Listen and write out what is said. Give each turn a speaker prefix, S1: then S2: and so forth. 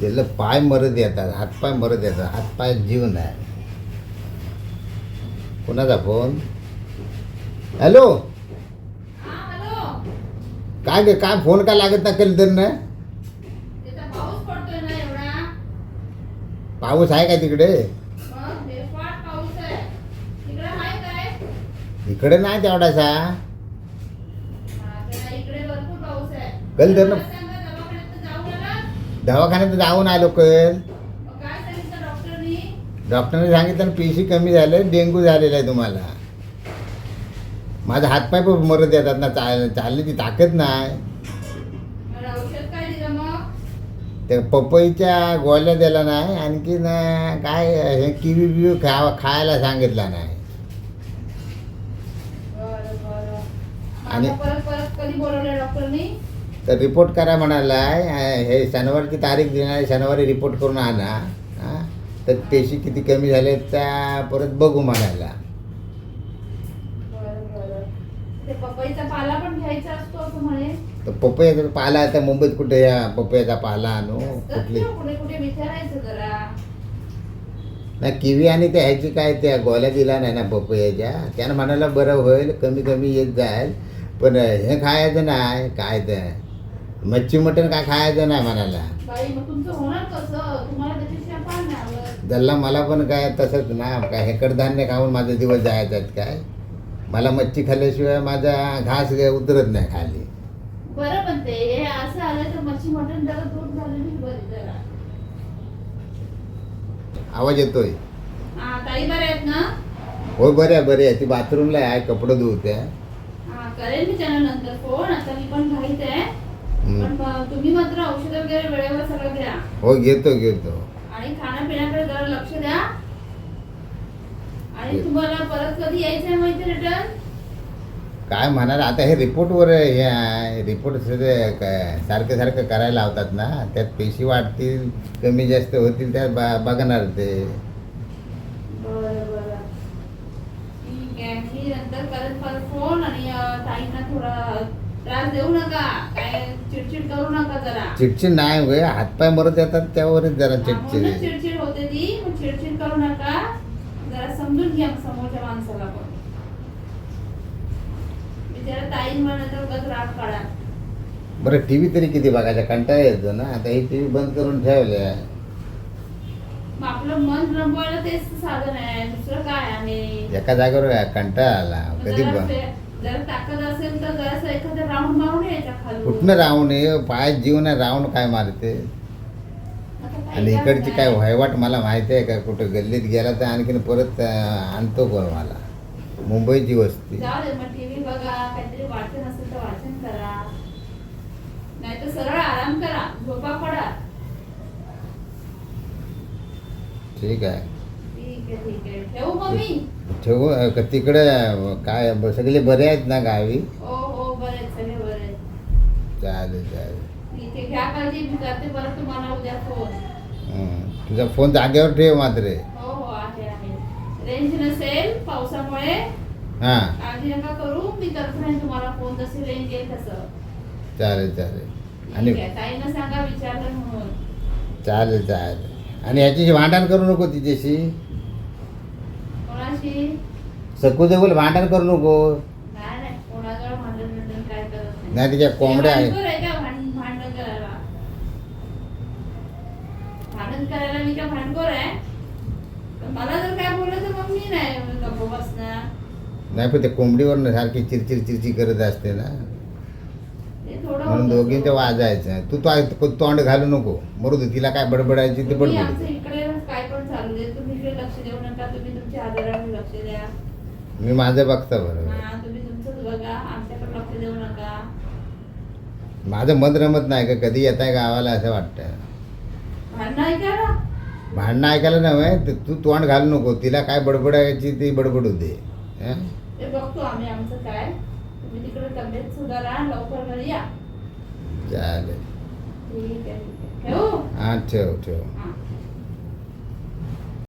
S1: त्याला पाय मरत येतात हातपाय मरत येतात हातपाय जीव नाही कोणाचा फोन? हॅलो?
S2: हा हॅलो
S1: काय ग काय फोन का लागत ना कधी तर ना?
S2: पाऊस ना
S1: आहे का तिकडे? इकडे नाही तेवढासा.
S2: हा, तर इकडे दवाखान्यात जाऊन आलो
S1: कल.
S2: सांगितलं डॉक्टरनी?
S1: सांगितलं पी सी कमी झालं डेंग्यू झालेला आहे तुम्हाला. माझा हातपाय पण मरत येतात ना चाल चालण्याची ताकद नाही. त्या पपईच्या गोळ्या दिला नाही आणखीन अं, काय हे किवी बिवी खा खायला सांगितला नाही. आणि- तर रिपोर्ट करा म्हणाला हे शनिवारची तारीख देणार शनिवारी रिपोर्ट करून आणा हां? तर पेशी किती कमी झाले त्या परत बघू म्हणाला.
S2: बरं बरं. ते पपईचा पाला पण घ्यायचा असतो असं म्हणे.
S1: तर पपयाचा पाला आता मुंबईत कुठे या पपयाचा पाला आणू? कुठली? नाही किवी आणि त्या ह्याची काय त्या गोळ्या दिला नाही ना पपयाच्या त्यानं म्हणाला बरं होईल कमी कमी येत जाईल. पण हे खायचं नाही काय ते? मच्छी मटण काय खायचं नाही म्हणाला.
S2: बाई मग तुमचं होणार कसं? तुम्हाला त्याच्याशिवाय पान नाही आवडत.
S1: दल्ला मला पण काय तसंच ना काय हे कडधान्य खाऊन माझा दिवस जायचा आहेत काय? मला मच्छी खाल्ल्याशिवाय माझा घास काय उतरत नाही खाली.
S2: बरं पण ते हे असं आलं तर मच्छी मटण जरा दूर झालेली बरी जरा.
S1: आवाज येतोय?
S2: हा ताई बऱ्या आहेत ना?
S1: हो बरे आहे बरे आहे. ती बाथरूमला आहे कपडे धुवते.
S2: हा करेल मी त्यांना नंतर फोन आता मी पण घाईत आहे. तुम्ही मात्र औषध वगैरे वेळेवर सगळं घ्या
S1: हो घेतो घेतो.
S2: आणि खाण्यापिण्याकडे जरा लक्ष द्या. आणि तुम्हाला परत कधी यायचंय माहिती रिटर्न?
S1: काय म्हणाल आता हे रिपोर्टवर हे आहे रिपोर्ट सारखं सारखं करायला लावतात ना त्यात पेशी वाढतील कमी जास्त होतील त्यात बा बघणार ते.
S2: बरं बरं. ठीक आहे मी नंतर करत परत फोन आणि अं, ताईंना थोडा त्रास देऊ नका. चिडचिड करू नका जरा.
S1: चिडचिड नाही होय हातपाय मरत येतात त्यावरच जरा
S2: म्हणूनच
S1: चिडचिड
S2: चिडचिड होते ती मग चिडचिड करू नका. जरा समजून घ्या समोरच्या माणसाला पण. बिचारा ताई म्हणत उगाच राग काढा.
S1: बरं टी व्ही तरी किती बघायचा? कंटाळा येतो ना? आता ही टी व्ही बंद करून ठेवले
S2: मग आपलं मन रमवायला तेच साधन आहे. दुसरं काय आहे?
S1: एका जागेवर कंटाळा आला.
S2: मग
S1: कधी
S2: जरा
S1: ब-
S2: फे- जरा ताकद असेल तर जरासं एखादं राऊंड मारून यायचा खाली
S1: कुठनं राहून ये पाय जीव नाही राहून काय मारते? आणि इकडची काय वहिवाट मला माहिती आहे का? कुठं गल्लीत गेला तर आणखीन परत अं, आणतो कोण मला? मुंबईची वस्ती.
S2: जाऊ दे मग टीव्ही बघा काहीतरी वाचन असेल तर वाचन करा. नाही तर सरळ आराम करा झोपा पडा.
S1: ठीक आहे
S2: ठीक आहे ठीक आहे. ठेवू
S1: का तिकडे काय सगळे बरे आहेत ना गावी?
S2: हो हो.
S1: चालेल चालेल. तुझा फोन जागेवर ठेव मात्र.
S2: हो हो रेंज नसेल पावसामुळे.
S1: हां.
S2: नका करू मी करत तुम्हाला फोन जसे रेंज येईल तसं.
S1: चालेल चालेल. आणि
S2: ताईंना सांगा विचारलं म्हणून.
S1: चालेल चालेल. आणि ह्याची भांडण करू नको तिच्याशी?
S2: कोणाशी
S1: सकूजवळ भांडण करू नको.
S2: नाही नाही कोणाजवळ भांडण भांडण काय करत नाही
S1: नाही तिच्या कोंबड्या
S2: ते
S1: आहेत
S2: भांडखोर आहे का? भांड- भांडण करायला. भांडण करायला मी काय भांडखोर आहे? पण मला जर काय बोललं तर मग मी नाही गप्प बसणार.
S1: नाही पण ते कोंबडीवर सारखी चिरचिर चिरचिर करत असते ना.
S2: ते थोडं
S1: म्हणून
S2: होतं.
S1: दोघींचं वाजायचं. तू तो तोंड घालू नको. मरू दे तिला काय बडबडायची ते
S2: आमचं
S1: बडबड.
S2: इकडे काय पण चालू दे तुम्ही इकडे लक्ष देऊ नका तुम्ही तुमच्या आजारावर लक्ष द्या
S1: मी माझं बघता बरोबर.
S2: हा तुम्ही तुमचंच बघा आमच्याकडे लक्ष देऊ नका.
S1: माझं मन रमत नाही का कधी येत आहे गावाला असं वाटतं.
S2: भांडणं ऐकायला?
S1: भांडणं ऐकायला नव्हे तर तू तोंड घालू नको तिला काय बडबडायची ती बडबडू दे हं?
S2: ते बघतो आम्ही आमचं काय. तुम्ही तिकडे तब्येत सुधारा लवकर घरी या.
S1: चालेल.
S2: ठीक आहे ठीक आहे. ठेवू?
S1: हां ठेव ठेव.
S2: हा.